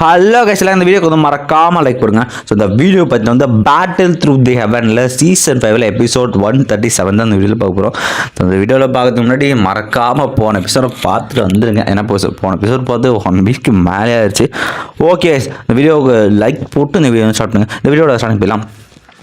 Hello கைஸ்லாம் இந்த வீடியோக்கு வந்து மறக்காமல் லைக் கொடுங்க. ஸோ இந்த வீடியோ பற்றி வந்து பேட்டில் த்ரூ தி ஹெவனில் சீசன் ஃபைவ்ல எபிசோட் ஒன் தேர்ட்டி செவன் தான் இந்த வீடியோவில் பார்க்க போகிறோம் ஸோ இந்த வீடியோவில் பார்க்கறதுக்கு முன்னாடி மறக்காமல் போன எபிசோட பார்த்துட்டு வந்துருங்க. ஏன்னா இப்போ போன எபிசோட் பார்த்து ஒன் வீக்கு மேலே ஆயிடுச்சு ஓகே இந்த வீடியோவுக்கு லைக் போட்டு இந்த வீடியோ ஸ்டார்ட் பண்ணுங்க. இந்த வீடியோட ஸ்டார்ட் போயிடலாம்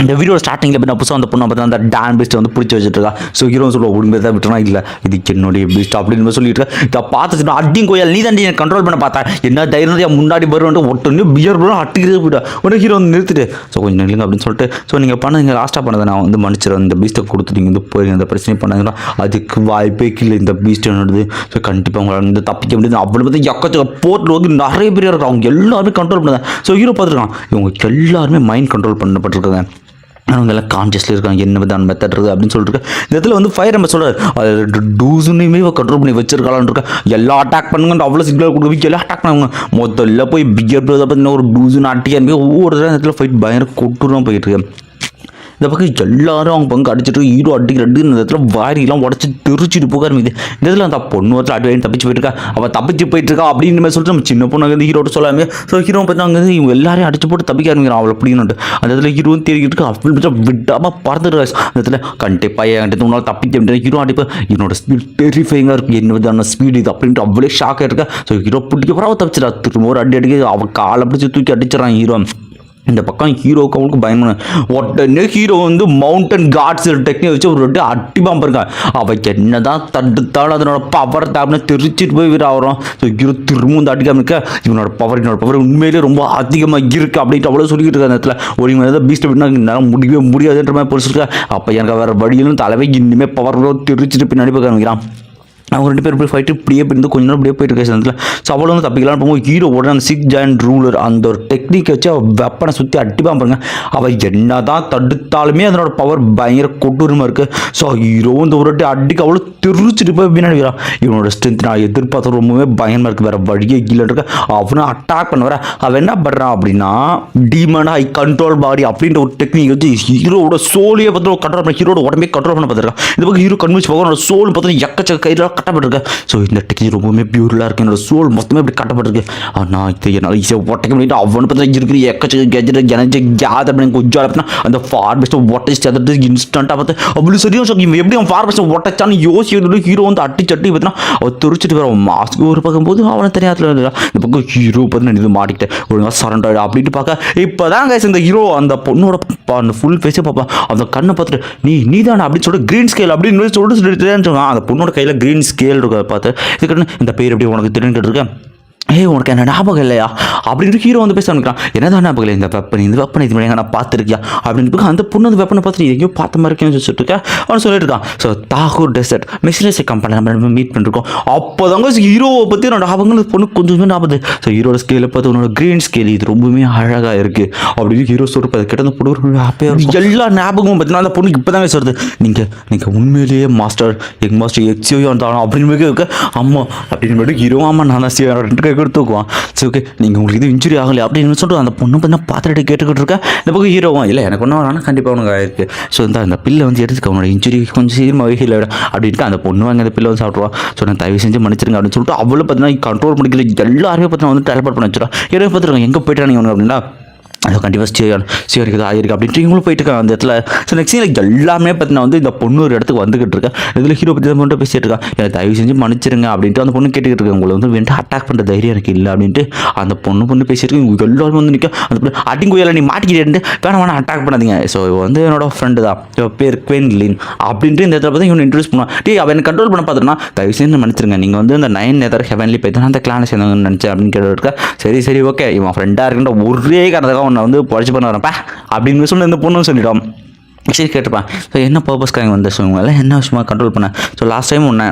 இந்த வீடியோ ஸ்டார்டிங்கில் இப்போ நான் புதுசாக அந்த பொண்ணை பார்த்தா அந்த டான் பெஸ்ட்டை வந்து பிடிச்சி வச்சுட்டு இருக்கா ஸோ ஹீரோன்னு சொல்லுவோம் உடம்பு தான் விட்டுனா இல்லை. இது என்னுடைய பெஸ்ட் அப்படின்னு சொல்லிட்டு இருக்கா. இதை பார்த்துட்டு அடியும் கோயில் நீ தான் எனக்கு கண்ட்ரோல் பண்ண பார்த்தா. என்ன தைரியம் முன்னாடி வருவேன் ஒட்டனே பியர் பரும் அட்டுக்கிறது போயிட்டா. உடனே ஹீரோ வந்து நிறுத்திட்டு ஸோ கொஞ்சம் நில்லுங்க அப்படின்னு சொல்லிட்டு ஸோ நீங்கள் பண்ணதுங்க லாஸ்ட்டாக பண்ணதை நான் வந்து மன்னிச்சிடும் இந்த பீஸ்ட்டை கொடுத்து நீங்கள் வந்து போய் இந்த பிரச்சனை பண்ணாங்கன்னா அதுக்கு வாய்ப்பே இல்லை இந்த பீஸ்ட் என்னது ஸோ கண்டிப்பாக உங்களால் வந்து தப்பிக்க முடியாது. அவ்வளோ பார்த்து எக்கச்சக்க போர்ட்டில் வந்து நிறைய பேர் இருக்காங்க. அவங்க எல்லாருமே கண்ட்ரோல் பண்ணாங்க. ஸோ ஹீரோ பார்த்துருக்கான் இவங்க எல்லாருமே மைண்ட் கண்ட்ரோல் பண்ணப்பட்டிருக்காங்க. அவங்க எல்லாம் கான்சியஸில் இருக்காங்க. என்ன தான் மெத்தட் இருக்குது அப்படின்னு சொல்லிட்டு இந்த இடத்துல வந்து ஃபயர் நம்ம சொல்கிறார் டூஸுனையுமே கண்ட்ரோல் பண்ணி வச்சிருக்காளான்னு இருக்கா. எல்லா அட்டாக் பண்ணுங்கன்னு அவ்வளோ சிக்னல் கொடுக்க எல்லாம் அட்டாக் பண்ணுவாங்க. முதல்ல போய் பிகர் பார்த்தீங்கன்னா ஒரு டூஸுன்னு அட்டியாக ஒவ்வொரு தடவை இடத்துல ஃபைட் பயங்கர கொட்டுலாம் போயிட்டு இருக்கு. இந்த பக்கம் எல்லாரும் அவங்க பங்கு அடிச்சுட்டு ஹீரோ அடிக்கிற அடி இந்த இடத்துல வாரிலாம் உடச்சி தெரிச்சிட்டு போக ஆரம்பிக்குது. இந்த இடத்துல அந்த பொண்ணு ஒருத்தர் அடி தப்பிச்சு போயிட்டுருக்கா. அவள் தப்பிச்சு போயிட்டு இருக்கா அப்படின்னு மாதிரி சொல்லிட்டு நம்ம சின்ன பொண்ணு வந்து ஹீரோட்ட சொல்லாமே ஸோ ஹீரோ பார்த்தா அங்கே இவங்க எல்லாரையும் அடிச்சு போட்டு தப்பிக்க ஆரம்பிக்கிறான் அவளை அப்படின்னு அந்த இடத்துல ஹீரோ தேடிக்கிட்டு இருக்கா. அவள் விடாமல் பறந்துடுறா அந்த இடத்துல கண்டிப்பாக என்கிட்ட உன்னால் தப்பிக்க முடியாது ஹீரோ அடிப்பா என்னோட ஸ்பீட் டெரிஃபைங்காக இருக்கும். என்ன விதமான ஸ்பீடு இது அப்படின்ட்டு அவ்வளோ ஷாக்காக இருக்கா ஸோ ஹீரோ பிடிக்க போகிறா அவள் தப்பிச்சிடா திரும்ப ஒரு அடி அடிக்க அவள் காலை பிடிச்சி தூக்கி அடிச்சிடறான் ஹீரோ இந்த பக்கம் ஹீரோவுக்கு அவனுக்கு பயமான உடனே ஹீரோ வந்து மவுண்டன் காட்ஸ் டெக்னிக் வச்சு ஒரு ரெண்டு அட்டி பாம்பு இருக்கா அவன் என்னதான் தடுத்தாலும் அதனோட பவர் தாப்னு தெரிச்சிட்டு போய் வீர ஆகிறோம் ஸோ ஹீரோ திரும்ப வந்து அடிக்காம இருக்க இவனோட பவர் என்னோட பவர் உண்மையிலேயே ரொம்ப அதிகமாக இருக்கு அப்படின்ட்டு அவ்வளோ சொல்லிக்கிட்டு இருக்க அந்த இடத்துல. ஒரு மாதிரி தான் பீஸ்ட் அப்படின்னா என்னால் முடியவே முடியாதுன்ற மாதிரி பொறுச்சிருக்கா அப்போ எனக்கு வேறு வழியிலும் தலைவை இன்னுமே பவர் தெரிச்சிட்டு பின்னாடி போய் காமிக்கிறான். அவங்க ரெண்டு பேரும் போய் ஃபைட்டு இப்படியே இருந்து கொஞ்ச நேரம் அப்படியே போயிட்டு இருக்க சந்தத்தில் ஸோ அவளை வந்து தப்பிக்கலாம் போகும்போது ஹீரோ உடனே அந்த சிக் ஜாயின் ரூலர் அந்த ஒரு டெக்னிக் வச்சு அவள் வெப்பனை சுற்றி அடிப்பான் பாருங்க. அவள் என்ன தான் தடுத்தாலுமே அதனோட பவர் பயங்கர கொட்டூரமாக இருக்குது ஸோ ஹீரோ இந்த ஒரு வாட்டி அடிக்க அவ்வளோ திருச்சிட்டு போய் பின்னாடி இவனோட ஸ்ட்ரென்த் நான் எதிர்பார்த்த ரொம்பவே பயமாக இருக்குது வேறு வழியே கீழே இருக்க. அவனை அட்டாக் பண்ண வர அவன் என்ன பண்ணுறான் அப்படின்னா டீமன் ஐ கண்ட்ரோல் பாடி அப்படின்ற ஒரு டெக்னிக் வச்சு ஹீரோட சோலியை பார்த்து கண்ட்ரோல் பண்ண ஹீரோட உடம்பே கண்ட்ரோல் பண்ண பார்த்துருக்கான். இந்த பக்கம் ஹீரோ கன்வின்ஸ் போக சோல் பார்த்து எக்கச்சக்க கையில் கட்டப்பட்டிருக்கு. ஸோ இந்த டெக்னிக் ரொம்பவுமே பியூர்லாக இருக்குது என்னோட சோல் மொத்தமே இப்படி கட்டப்பட்டிருக்கு. ஆனால் இது என்னால் ஈஸியாக ஒட்டைக்க முடியும் அவனை பார்த்து இருக்கிற எக்கச்சக்க கெஜெட் எனர்ஜி கேதர் பண்ணி கொஞ்சம் அப்படின்னா அந்த ஃபார்பெஸ்ட்டை ஒட்டை சேர்த்துட்டு இன்ஸ்டண்ட்டாக பார்த்து அவ்வளோ சரியாக சொல்லி எப்படி அவன் ஃபார்பெஸ்ட்டை ஒட்டச்சான்னு யோசிச்சு ஹீரோ வந்து அட்டி சட்டி பார்த்தீங்கன்னா அவன் துரிச்சிட்டு வர மாஸ்க் ஒரு பக்கம் போது அவனை தனியாத்தில் இந்த பக்கம் ஹீரோ பார்த்து நான் இது மாட்டிக்கிட்டேன். ஒழுங்காக சரண்டர் அப்படின்ட்டு பார்க்க இப்போ தான் guys இந்த ஹீரோ அந்த பொண்ணோட ப- அந்த ஃபுல் ஃபேஸே பார்ப்பான். அந்த கண்ணை பார்த்துட்டு நீ நீ தானே அப்படின்னு சொல்லிட்டு க்ரீன் ஸ்கேல் அப்படின்னு சொல்லிட்டு சொல்லிட்டு அந்த பொண்ணோட கையில் க்ரீன் ஸ்கேல் இருக்க பார்த்து. இதுக்கு இந்த பேர் எப்படி உனக்கு தெரிஞ்சுட்டு இருக்கேன் ஏய் உனக்கு என்ன ஞாபகம் இல்லையா? அப்படின்ட்டு ஹீரோ வந்து பேச ஆரம்பிக்கிறான் என்னதான் ஞாபகம் இல்லை இந்த வெப்பன் இந்த வெப்பனை இது மாதிரி நான் பார்த்துருக்கியா? அப்படின்னு அந்த பொண்ணு அந்த வெப்பனை பார்த்து எங்கேயோ பார்த்த மாதிரி இருக்கேன்னு சொல்லிட்டு இருக்கேன் அவன் சொல்லிட்டு இருக்கான். ஸோ தாகூர் டெசர்ட் மிஸ்ரேசி கம்பெனி நம்ம மீட் பண்ணிருக்கோம். அப்போ தாங்க ஹீரோவை பற்றி என்னோட ஞாபகங்கள் பொண்ணு கொஞ்சம் ஞாபகம் ஸோ ஹீரோட ஸ்கேலை பார்த்து உன்னோட க்ரீன் ஸ்கேல் இது ரொம்பவுமே அழகாக இருக்குது அப்படின்னு ஹீரோ சொல்லிட்டு அது கிட்ட அந்த பொண்ணு ஹாப்பியாக எல்லா ஞாபகமும் பார்த்தீங்கன்னா அந்த பொண்ணுக்கு இப்போ தாங்க சொல்லுது நீங்கள் நீங்கள் உண்மையிலேயே மாஸ்டர் எங் மாஸ்டர் எக்ஸியோ இருந்தாலும் அப்படின்னு மாதிரி இருக்க அம்மா அப்படின்னு மட்டும் ஹீரோ ஆமாம் நான் தான் கொடுத்து தூக்குவான். சரி ஓகே நீங்கள் உங்களுக்கு இது இன்ஜுரி ஆகலையா அப்படின்னு சொல்லிட்டு அந்த பொண்ணு பார்த்தா பார்த்துட்டு கேட்டுக்கிட்டு இருக்கா. இந்த பக்கம் ஹீரோவான் இல்லை எனக்கு ஒன்றும் ஆனால் கண்டிப்பாக உனக்கு ஆயிருக்கு. ஸோ இந்த அந்த பில்லை வந்து எடுத்துக்க. அவனோட இன்ஜுரி கொஞ்சம் சீக்கிரமாக ஹீல் ஆகிடும் அப்படின்ட்டு அந்த பொண்ணு வாங்க அந்த பில்லை வந்து சாப்பிடுவான் ஸோ நான் தயவு செஞ்சு மன்னிச்சிருங்க அப்படின்னு சொல்லிட்டு அவ்வளோ பார்த்தீங்கன்னா கண்ட்ரோல் பண்ணிக்கல எல்லாருமே பார்த்தீங்கன்னா வந்து டெலபோர்ட் பண்ண வச்சிடும் ஹீரோ பார்த்துருக்காங்க எங்கே போயிட்டானுங்க அப்படின்னா? அது கண்டிப்பாக ஸ்டே ஸ்டே இருக்குது? ஆயிருக்கு அப்படின்ட்டு இவங்களும் போயிட்டு இருக்காங்க அந்த இடத்துல. ஸோ நெக்ஸ்ட் சீனில் எல்லாமே பார்த்தீங்கன்னா வந்து இந்த பொண்ணு ஒரு இடத்துக்கு வந்துகிட்டு இருக்கேன் இதில் ஹீரோ பற்றி மட்டும் பேசிட்டு இருக்கா. எனக்கு தயவு செஞ்சு மன்னிச்சிருங்க அப்படின்ட்டு அந்த பொண்ணு கேட்டுக்கிட்டு இருக்கு. உங்களை வந்து வேண்டாம் அட்டாக் பண்ணுற தைரியம் எனக்கு இல்லை அப்படின்ட்டு அந்த பொண்ணு பொண்ணு பேசிட்டு இவங்க எல்லாரும் வந்து நிற்க அந்த பொண்ணு அடிங்குயல நீ மாட்டிக்கிட்டே வேணாம் வேணாம் அட்டாக் பண்ணாதீங்க. ஸோ வந்து என்னோட ஃப்ரெண்டு தான். இவ பேர் குவென்லின் அப்படின்ட்டு இந்த இடத்துல பார்த்து இவனை இன்ட்ரடியூஸ் பண்ணுவான் டேய் அவன் கண்ட்ரோல் பண்ண பார்த்தோன்னா தயவு செஞ்சு மன்னிச்சிருங்க. நீங்கள் வந்து அந்த நைன் நேதர் ஹெவன்லி போய் தான் அந்த கிளானை சேர்ந்தவங்கன்னு நினச்சேன் அப்படின்னு கேட்டு சரி சரி ஓகே இவன் ஃப்ரெண்டாக இருக்கின்ற ஒரே காரணத்துக்காக நான் வந்து பொழைச்சி பண்ண வரேன்ப்பா அப்படின்னு சொல்லி இந்த பொண்ணும் சொல்லிடும் சரி கேட்டுப்பேன் ஸோ என்ன பர்பஸ்க்காக இங்கே வந்து சொல்லுவாங்க என்ன விஷயமா கண்ட்ரோல் பண்ணேன் ஸோ லாஸ்ட் டைம் ஒன்று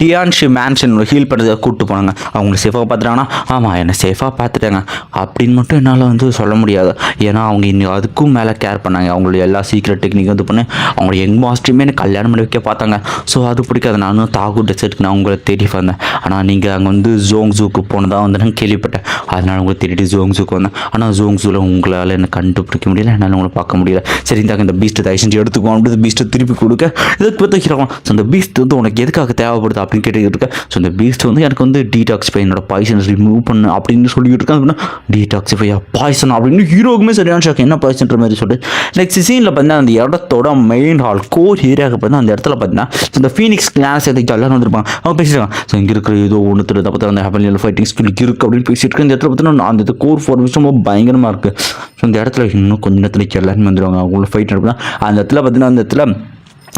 டியான்ஷி மேன்ஷன் ஹீல் பண்ணுறதை கூப்பிட்டு போனாங்க. அவங்களை சேஃபாக பார்த்துட்டாங்கன்னா ஆமாம் என்னை சேஃபாக பார்த்துட்டாங்க. அப்படின்னு மட்டும் என்னால் வந்து சொல்ல முடியாது. ஏன்னா அவங்க இன்னும் அதுக்கும் மேலே கேர் பண்ணாங்க. அவங்களுடைய எல்லா சீக்ரெட் டெக்னிக் வந்து பண்ணி அவங்களுடைய யங் மாஸ்டருமே எனக்கு கல்யாணம் பண்ணி வைக்க பார்த்தாங்க. ஸோ அது பிடிக்காது. நானும் தாகூர் டெசர்ட்க்கு நான் உங்களை தேடி வந்தேன். ஆனால் நீங்கள் அங்கே வந்து ஜோங் ஜூக்கு போனதாக வந்து நான் கேள்விப்பட்டேன். அதனால் உங்களை தேடிட்டு ஜோங் ஜூக்கு வந்தேன். ஆனால் ஜோங் ஜூவில் உங்களால் என்ன கண்டுபிடிக்க முடியல. என்னால் உங்களை பார்க்க முடியல. சரி இந்தாங்க இந்த பீஸ்ட்டை தயவு செஞ்சு எடுத்துக்கோ. அப்படின்னு பீஸ்ட்டை திருப்பி கொடுக்க. இதுக்கு பார்த்து ஸோ அந்த பீஸ்ட் வந்து உனக்கு எதுக்காக தேவைப்படுது அப்படின்னு கேட்டுக்கிட்டு இருக்கேன். ஸோ இந்த பீஸ்ட் வந்து எனக்கு வந்து டீடாக்ஸிஃபை என்னோட பாய்சன்ஸ் ரிமூவ் பண்ணு அப்படின்னு சொல்லிக்கிட்டு இருக்கேன். அப்படின்னா டீடாக்ஸிஃபையா பாய்சன் அப்படின்னு ஹீரோக்குமே சரியான ஷாக் என்ன பாய்சன்ற மாதிரி சொல்லிட்டு நெக்ஸ்ட் சீனில் பார்த்தீங்கன்னா அந்த இடத்தோட மெயின் ஹால் கோர் ஏரியாவுக்கு பார்த்தீங்கன்னா அந்த இடத்துல பார்த்தீங்கன்னா இந்த ஃபீனிக்ஸ் கிளாஸ் எதுக்கு எல்லாரும் வந்திருப்பாங்க அவங்க பேசியிருக்காங்க ஸோ இங்கே இருக்கிற ஏதோ ஒன்று தெரியுது பார்த்தா அந்த ஹெவலியல் ஃபைட்டிங் ஸ்கில் இருக்கு அப்படின்னு பேசிட்டு இருக்கு. இந்த இடத்துல பார்த்தீங்கன்னா அந்த இது கோர் ஃபார்மேஷன் ரொம்ப பயங்கரமாக இருக்குது ஸோ இந்த இடத்துல இன்னும் கொஞ்ச நேரத்தில் எல்லாருமே வந்துடுவாங்க அவங்கள ஃபைட் நடக்குதுன்னா அந்த இடத்துல பார்த்தீங்கன்னா அந்த இடத்துல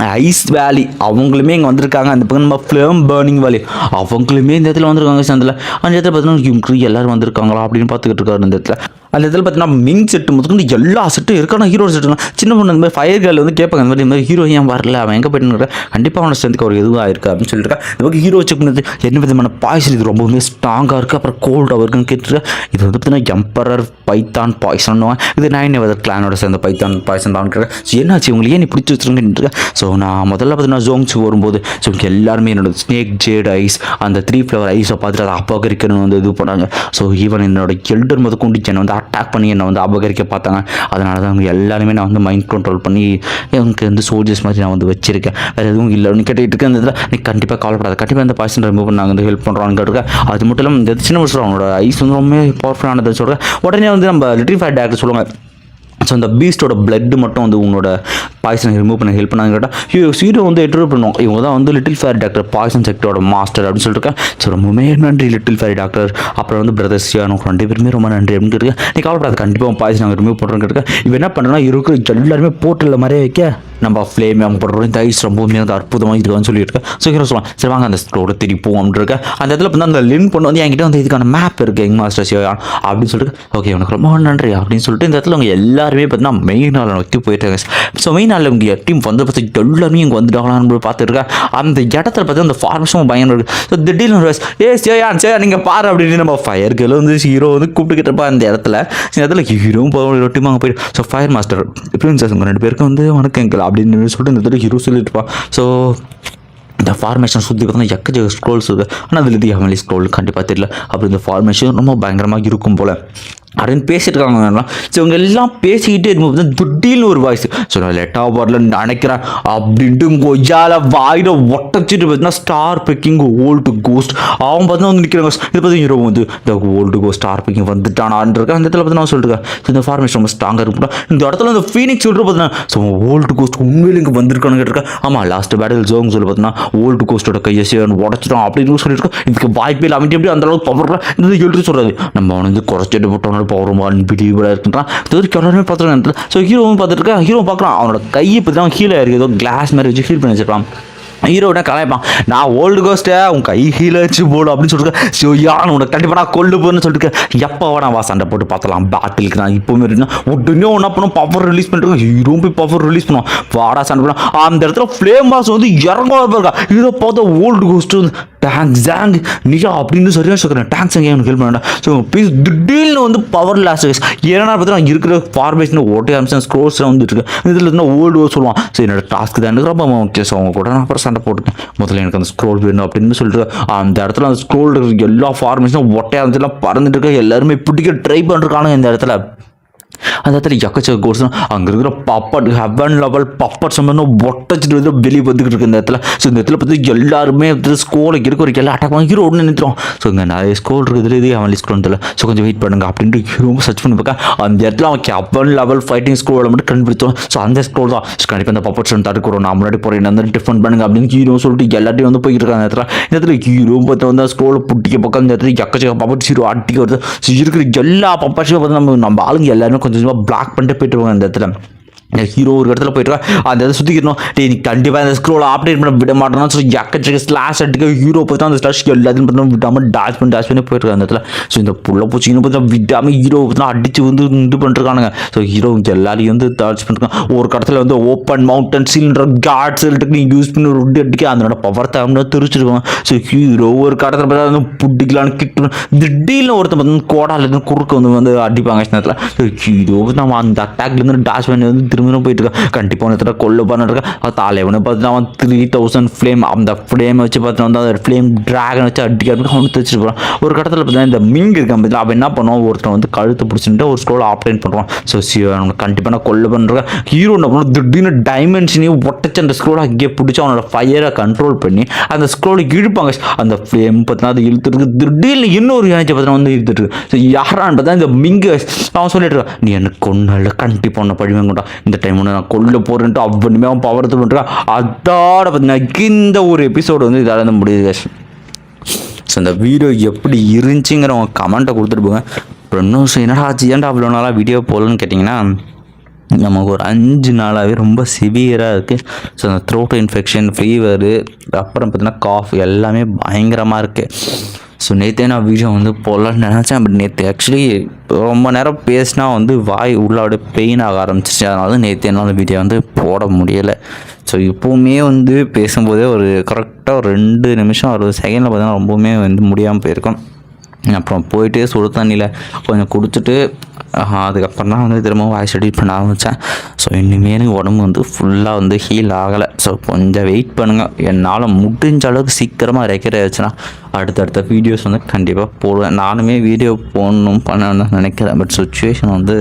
ஐஸ் வேலி அவங்களுமே இங்கே வந்திருக்காங்க. அந்த பக்கம் நம்ம ஃப்ளேம் பேர்னிங் வேலி அவங்களுமே இந்த இடத்துல வந்திருக்காங்க சந்தில் அந்த இடத்துல பார்த்தீங்கன்னா இவங்க எல்லோரும் வந்திருக்காங்களா அப்படின்னு பார்த்துக்கிட்டு இருக்காரு இந்த இடத்துல. அந்த இதில் பார்த்தீங்கன்னா மிங் செட்டு முதற்கொண்டு எல்லா செட்டும் இருக்கான ஹீரோ செட்டு சின்ன பொண்ணு இந்த மாதிரி ஃபயர் கேர்ள் வந்து கேட்பாங்க இந்த மாதிரி இந்த மாதிரி ஹீரோ ஏன் வரல? அவன் எங்கே போயிட்டு கண்டிப்பாக அவனோட ஸ்ட்ரென்த்துக்கு ஒரு எதுவாக இருக்கா அப்படின்னு சொல்லிட்டு இந்த ஹீரோ செக் பண்ணது என்ன விதமான பாய்சன் இது ரொம்பவுமே ஸ்ட்ராங்காக இருக்குது அப்புறம் கோல்டாக இருக்குன்னு கேட்டுட்டு இது வந்து பார்த்தீங்கன்னா எம்பரர் பைத்தான் பாய்சன் இது நைன் வெதர் கிளானோட சேர்ந்த பைத்தான் பாய்சன் தான் ஸோ என்னாச்சு? உங்களுக்கு ஏன் நீ பிடிச்சி வச்சுருக்கேன் ஸோ நான் முதல்ல பார்த்தீங்கன்னா ஜோங்ஸ் வரும்போது ஸோ இவங்க எல்லாருமே என்னோட ஸ்னேக் ஜேட் ஐஸ் அந்த த்ரீ ஃப்ளவர் ஐஸை பார்த்துட்டு அதை அபகரிக்கணும்னு வந்து இது பண்ணாங்க. ஸோ ஈவன் என்னோட எல்டர் முத கொண்டு என்னை வந்து அட்டாக் பண்ணி என்னை வந்து அபகரிக்க பார்த்தாங்க. அதனால தான் அவங்க எல்லாருமே நான் வந்து மைண்ட் கண்ட்ரோல் பண்ணி எனக்கு வந்து சோல்ஜர்ஸ் மாதிரி நான் வந்து வச்சிருக்கேன். வேறு எதுவும் இல்லை. நீ கேட்டுட்டு இருக்க இந்த இதில் நீ கண்டிப்பாக கவலைப்படாத. கண்டிப்பாக இந்த பாய்சன் ரிமூவ் நாங்கள் வந்து ஹெல்ப் பண்ணுறோம்னு கேட்டிருக்கேன் அது மட்டும் இல்லாமல் இந்த சின்ன விஷயம் அவனோட ஐஸ் வந்து ரொம்ப பவர்ஃபுல்லானதை சொல்கிறேன் உடனே வந்து நம்ம லிட்டில் ஃபைட் டேரக்டர் சொல்லுவாங்க. ஸோ அந்த பீஸ்டோட பிளட் மட்டும் வந்து உன்னோட பாய்சனை ரிமூவ் பண்ண ஹெல்ப் பண்ணாங்க கேட்டால் ஹீரோ ஹீரோ வந்து இன்டர்வியூ பண்ணுவோம் இவங்க தான் வந்து லிட்டில் ஃபேர் டாக்டர் பாய்சன் செக்டரோட மாஸ்டர் அப்படின்னு சொல்லிட்டு ஸோ ரொம்பவே நன்றி லிட்டில் ஃபேரி டாக்டர் அப்புறம் வந்து பிரதர்ஸ் எனக்கு ரெண்டு பேருமே ரொம்ப நன்றி அப்படின்னு கேட்டுருக்கேன். நீ கவலைப்படாது கண்டிப்பாக பாய்சன் நாங்கள் ரிமூவ் பண்ணுறோன்னு கேட்டுருக்கேன். இவன் என்ன பண்ணுறோன்னா இருக்கிற எல்லாருமே போர்ட்டலில் மாதிரியே வைக்க நம்ம ஃப்ளேம் அவங்க போடுறோம். இந்த ஐஸ் ரொம்பவுமே வந்து அற்புதமாக இருக்குன்னு சொல்லியிருக்கேன் ஸோ ஹீரோ சொல்லலாம் சரி வாங்க அந்த ஸ்டோரை திருப்போம் அப்படின்னு அந்த இடத்துல வந்து அந்த லின் பொண்ணு வந்து என்கிட்ட வந்து இதுக்கான மேப் இருக்குது எங் மாஸ்டர் சிவான் அப்படின்னு சொல்லிட்டு ஓகே உனக்கு ரொம்ப நன்றி அப்படின்னு சொல்லிட்டு இந்த இடத்துல அவங்க எல்லாருமே பார்த்தீங்கன்னா மெயின் நாள் நோக்கி போயிட்டாங்க ஸோ மெயின் நாளில் இவங்க டீம் வந்து பார்த்து எல்லாமே இங்கே வந்துட்டாங்களான்னு பார்த்துருக்கா அந்த இடத்துல பார்த்து அந்த ஃபார்மேஷன் பயங்கரம் இருக்குது ஸோ திடீர்னு ஒரு ஏ சேயான் சேயா நீங்கள் பாரு அப்படின்னு நம்ம ஃபயர் கேர்ள் வந்து ஹீரோ வந்து கூப்பிட்டுக்கிட்டப்பா அந்த இடத்துல. இந்த இடத்துல ஹீரோவும் போய் டீம் அங்கே போயிட்டு ஸோ ஃபயர் மாஸ்டர் பிரின்சஸ் உங்கள் ரெண்டு பேருக்கும் வந்து வணக்கம் girl அப்படின்னு சொல்லிட்டு இந்த இடத்துல ஹீரோ சொல்லிட்டுப்பா இருப்பான் ஸோ இந்த ஃபார்மேஷன் சுற்றி பார்த்தீங்கன்னா எக்கச்சக்க ஸ்க்ரோல்ஸ் இருக்குது ஆனால் அதில் இது எம்எல்ஏ ஸ்க்ரோல் கண்டிப்பாக தெரியல. அப்படி இந்த ஃபார்மேஷன் ரொம்ப பயங்கரமாக இருக்கும் போல். அப்படின்னு பேசிட்டு இருக்காங்க ஸோ இவங்க எல்லாம் பேசிக்கிட்டே இருக்கும்போது திடீர்னு ஒரு வாய்ஸ் ஸோ நான் லெட்டா வரல நினைக்கிறேன். அப்படின்ட்டு கொய்யால வாயில ஒட்டச்சிட்டு பார்த்தீங்கன்னா ஸ்டார் பிக்கிங் ஓல்டு கோஸ்ட் அவன் பார்த்தீங்கன்னா வந்து நிற்கிறாங்க இது பார்த்தீங்கன்னா ஹீரோ வந்து இந்த ஓல்டு கோஸ்ட் ஸ்டார் பிக்கிங் வந்துட்டானான் இருக்கேன் அந்த இடத்துல பார்த்தீங்கன்னா நான் ஸோ இந்த ஃபார்மேஷன் ரொம்ப ஸ்ட்ராங்காக இருக்கும் இந்த இடத்துல இந்த ஃபீனிக்ஸ் சொல்கிற பார்த்தீங்கன்னா ஸோ ஓல்டு கோஸ்ட் உண்மையில இங்கே வந்திருக்கான்னு கேட்டிருக்கேன். ஆமாம் லாஸ்ட் பேட்டில் ஜோங் சொல்லி பார்த்தீங்கன்னா ஓல்டு கோஸ்டோட கையை சேவன் உடச்சிட்டோம் அப்படின்னு சொல்லியிருக்கோம் இதுக்கு வாய்ப்பே இல்லை அவன் எப்படி அந்த அளவுக்கு பவர் இந்த எழுதி சொல்கிறது நம்ம அவனை வந்து குறைச்சிட்டு போட்டோம் பவர் ரொம்ப அன்பிலீவலாக இருக்குன்றான் இது வரைக்கும் எல்லாருமே பார்த்துருக்கேன் ஸோ ஹீரோவும் பார்த்துருக்கேன் ஹீரோ பார்க்குறான். அவனோட கையை பற்றி அவன் கீழே இருக்குது ஏதோ கிளாஸ் மாதிரி வச்சு ஹீல் பண்ணி வச்சிருப்பான். ஹீரோட கலாய்ப்பான். நான் ஓல்டு கோஸ்ட்டே உன் கை ஹீல வச்சு போடு அப்படின்னு சொல்லிட்டு ஸோ யான் உனக்கு கண்டிப்பாக நான் கொண்டு போன்னு சொல்லிட்டு எப்போ நான் வா சண்டை போட்டு பார்த்தலாம். பேட்டிலுக்கு நான் இப்போவுமே இருக்குன்னா உடனே ஒன்றா பண்ணும். பவர் ரிலீஸ் பண்ணிட்டு ஹீரோ போய் பவர் ரிலீஸ் பண்ணுவான். வாடா சண்டை பண்ண அந்த இடத்துல ஃப்ளேம் பாஸ் வந்து இறங்காத இருக்கா இதை பார்த்தா ஓல்டு கோஸ்ட்டு வந்து டேங்க் ஜாங் நிஜா அப்படின்னு சரியாக சொல்கிறேன் டேங்க் சாங் எனக்கு ஹெல்ப் பண்ணா ஸோ பீஸ் திடீர்னு வந்து பவர் லாஸ் ஏன்னா பார்த்தீங்கன்னா இருக்கிற ஃபார்மேஷன் ஓட்டே அம்சம் ஸ்க்ரோஸ்லாம் வந்துட்டு இருக்கு. இதில் இருந்தால் ஓல்டு சொல்லுவான். ஸோ என்னோட டாஸ்க் தான். எனக்கு ரொம்ப ஓகே ஸோ அவங்க கூட நான் அப்புறம் சண்டை போட்டுக்கேன் முதல்ல எனக்கு அந்த ஸ்க்ரோல் வேணும் அப்படின்னு சொல்லிட்டு அந்த இடத்துல அந்த ஸ்க்ரோல் எல்லா ஃபார்மேஷனும் ஒட்டையாக இருந்துச்சுலாம் பறந்துட்டு இருக்க. எல்லாருமே பிடிக்க ட்ரை பண்ணிருக்கானுங்க இந்த இடத்துல. அந்த இடத்துல எக்கச்சக்க கோர்ஸ் அங்கே இருக்கிற பப்பட் ஹெவன் லெவல் பப்பட் சம்பந்தம் ஒட்டச்சிட்டு வந்து வெளியே வந்துக்கிட்டு இருக்கு இந்த இடத்துல ஸோ இந்த இடத்துல பார்த்து எல்லாருமே ஸ்கோலை இருக்க ஒரு எல்லாம் அட்டாக் வாங்கி ஹீரோ ஒன்று நிறுத்துறோம் ஸோ இங்கே நிறைய ஸ்கோல் இருக்குது இது அவன் லிஸ்ட் தெரியல ஸோ கொஞ்சம் வெயிட் பண்ணுங்க அப்படின்ட்டு ரொம்ப சர்ச் பண்ணி பார்க்க அந்த இடத்துல அவன் ஹெவன் லெவல் ஃபைட்டிங் ஸ்கோலை மட்டும் கண்டுபிடிச்சோம் ஸோ அந்த ஸ்கோல் தான் ஸோ கண்டிப்பாக அந்த பப்பட் சன் தடுக்கிறோம் நான் முன்னாடி போகிறேன் அந்த டிஃபன் பண்ணுங்க அப்படின்னு ஹீரோ சொல்லிட்டு எல்லாத்தையும் வந்து போய்கிட்டு இருக்காங்க அந்த இடத்துல இந்த இடத்துல ஹீரோ பார்த்து வந்து ஸ்கோலை புட்டிக்க பக்கம் இந்த இடத்துல எக்கச்சக்க பப்பட் ஹீரோ அட்டிக்க வருது ஸோ இருக்கிற எல்லா பப்பட்ஸையும் பார்த்து நம்ம நம்ம ஆளுங்க எல்லாரும் கொஞ்சம் கொஞ்சமாக பிளாக் பண்ணிட்டு போயிட்டு வருவாங்க அந்த இடத்துல. ஹீரோ ஒரு இடத்துல போயிட்டு அந்த இதை சுற்றிக்கணும் டே நீ கண்டிப்பாக அந்த ஸ்க்ரோல் ஆப்டேட் பண்ண விட மாட்டேன்னா ஸோ எக்கச்சக்க ஸ்லாஷ் அடிக்க ஹீரோ பார்த்தா அந்த ஸ்லாஷ் எல்லாத்தையும் பார்த்தா விடாமல் டாச் பண்ணி டாச் பண்ணி போயிட்டு அந்த இடத்துல. ஸோ இந்த புள்ள பூச்சின்னு பார்த்தா விடாமல் ஹீரோ பார்த்தா அடிச்சு வந்து இது பண்ணிருக்கானுங்க. ஸோ ஹீரோ எல்லாரையும் வந்து டாச் பண்ணிருக்கான். ஒரு கடத்தில் வந்து ஓப்பன் மவுண்டன் சிலிண்டர் கார்ட்ஸ் நீ யூஸ் பண்ணி ரொட்டி அடிக்க அதனோட பவர் தான் தெரிச்சிருக்கான் ஸோ ஹீரோ ஒரு கடத்தில் பார்த்தா வந்து புட்டிக்கலான்னு கிட்ட திடீர்னு ஒருத்தன் பார்த்தா கோடால இருந்து குறுக்க வந்து வந்து அடிப்பாங்க நேரத்தில் ஸோ ஹீரோ நம்ம அந்த அட்டாக்லேருந்து டாச் பண்ணி வந்து திரும்ப போயிட்டு இருக்கா கண்டிப்பாக ஒருத்தர கொல்ல பண்ணிருக்கா. அது ஒன்று பார்த்தீங்கன்னா அவன் த்ரீ தௌசண்ட் ஃப்ளேம் அந்த ஃப்ளேம் வச்சு பார்த்தீங்கன்னா வந்து அந்த ஃப்ளேம் ட்ராகன் வச்சு அடிக்க அப்படி அவனு வச்சுட்டு போகிறான் ஒரு கட்டத்தில் பார்த்தீங்கன்னா இந்த மிங் இருக்கான் பார்த்தீங்களா அவன் என்ன பண்ணுவான்? ஒருத்தன் வந்து கழுத்து பிடிச்சிட்டு ஒரு ஸ்க்ரோல் ஆப்டைன் பண்ணுவான். ஸோ அவனை கண்டிப்பாக நான் கொல்ல பண்ணுறேன் ஹீரோ என்ன பண்ணுவோம் திடீர்னு டைமென்ஷனையும் ஒட்டச்சு அந்த ஸ்க்ரோலை அங்கேயே பிடிச்சி அவனோட ஃபயரை கண்ட்ரோல் பண்ணி அந்த ஸ்க்ரோலை இழுப்பாங்க. அந்த ஃப்ளேம் பார்த்தீங்கன்னா அது இழுத்துருக்கு திடீர்னு இன்னொரு எனர்ஜி பார்த்தீங்கன்னா வந்து இழுத்துட்டு ஸோ யாரான்னு பார்த்தா இந்த மிங்கு அவன் சொல்லிட்டு இருக்கான், நீ எனக்கு கொண்டால கண்டிப்பாக உன்னை பழி இந்த டைம் ஒன்று நான் கொல்ல போகிறேன்ட்டு அவனுமே அவன் பவர் பண்ணுறான் அதோட பார்த்தீங்கன்னா இந்த ஒரு எபிசோடு வந்து இதால் வந்து முடியுது ஸோ இந்த வீடியோ எப்படி இருந்துச்சுங்கிறவங்க கமெண்ட்டை கொடுத்துட்டு போங்க. அப்புறம் இன்னும் என்னடா ஆச்சு ஏன்டா அவ்வளோ நாளாக வீடியோ போகலன்னு கேட்டிங்கன்னா நமக்கு ஒரு அஞ்சு நாளாகவே ரொம்ப சிவியராக இருக்குது ஸோ அந்த த்ரோட் இன்ஃபெக்ஷன் ஃபீவரு அப்புறம் பார்த்தீங்கன்னா காஃப் எல்லாமே பயங்கரமாக இருக்குது ஸோ நேற்றே நான் வீடியோ வந்து போடலான்னு நினச்சேன் பட் நேற்று ஆக்சுவலி ரொம்ப நேரம் பேசினா வந்து வாய் உள்ளாடு பெயின் ஆக ஆரம்பிச்சிச்சு அதனால நேற்று என்னால் வீடியோ வந்து போட முடியலை. ஸோ இப்போவுமே வந்து பேசும்போதே ஒரு கரெக்டாக ஒரு ரெண்டு நிமிஷம் அறுபது செகண்டில் பார்த்தீங்கன்னா ரொம்பவுமே வந்து முடியாமல் போயிருக்கோம். அப்புறம் போயிட்டு சுடு தண்ணியில் கொஞ்சம் குடிச்சிட்டு அதுக்கப்புறம் தான் வந்து திரும்பவும் வாய்ஸ் எடிட் பண்ண ஆரம்பித்தேன் ஸோ இனிமேல் எனக்கு உடம்பு வந்து ஃபுல்லாக வந்து ஹீல் ஆகலை. ஸோ கொஞ்சம் வெயிட் பண்ணுங்கள் என்னால் முடிஞ்ச அளவுக்கு சீக்கிரமாக ரெக்கர் ஆயிடுச்சுன்னா அடுத்தடுத்த வீடியோஸ் வந்து கண்டிப்பாக போடுவேன். நானுமே வீடியோ போடணும் பண்ணணும்னு நினைக்கிறேன். பட் சுச்சுவேஷன் வந்து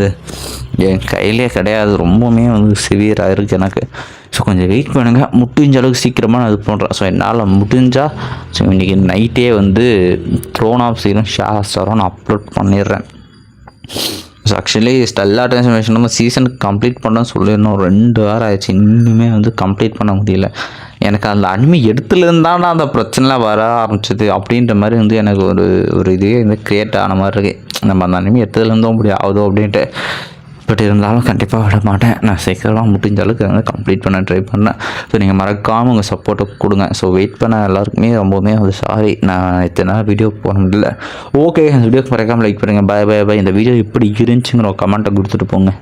என் கையிலே கிடையாது. ரொம்பவுமே வந்து சிவியராக இருக்குது எனக்கு. ஸோ கொஞ்சம் வெயிட் பண்ணுங்கள் முடிஞ்ச அளவுக்கு சீக்கிரமாக நான் இது பண்ணுறேன் ஸோ என்னால் முடிஞ்சால் ஸோ இன்றைக்கி நைட்டே வந்து த்ரோன் ஆஃப் சீரும் ஷாஸ்டரும் நான் அப்லோட் பண்ணிடுறேன். ஸோ ஆக்சுவலி ஸ்டெல்லா டிரான்ஸ்ஃபர்மேஷன் நம்ம சீசனுக்கு கம்ப்ளீட் பண்ணோம்னு சொல்லியிருந்தோம். ரெண்டு வாரம் ஆயிடுச்சு. இன்னுமே வந்து கம்ப்ளீட் பண்ண முடியல. எனக்கு அந்த அனிமி எடுத்துலேருந்தான் நான் அந்த பிரச்சனைலாம் வர ஆரம்பிச்சது அப்படின்ற மாதிரி வந்து எனக்கு ஒரு ஒரு இதே வந்து க்ரியேட் ஆன மாதிரி இருக்குது நம்ம அந்த அனிமி எடுத்ததுலேருந்தும் அப்படி ஆகுதோ அப்படின்ட்டு. பட் இருந்தாலும் கண்டிப்பாக விட மாட்டேன். நான் சீக்கிரமாக முடிஞ்ச அளவுக்கு வந்து கம்ப்ளீட் பண்ண ட்ரை பண்ணேன். ஸோ நீங்கள் மறக்காமல் உங்கள் சப்போர்ட்டை கொடுங்க. ஸோ வெயிட் பண்ண எல்லாருக்குமே ரொம்பவுமே வந்து சாரி நான் இத்தனை நாள் வீடியோ போட முடியல. ஓகே இந்த வீடியோக்கு மறக்காமல் லைக் பண்ணுங்கள் பை பாய் பை இந்த வீடியோ எப்படி இருந்துச்சுங்கிற கமெண்ட்டை கொடுத்துட்டு போங்க.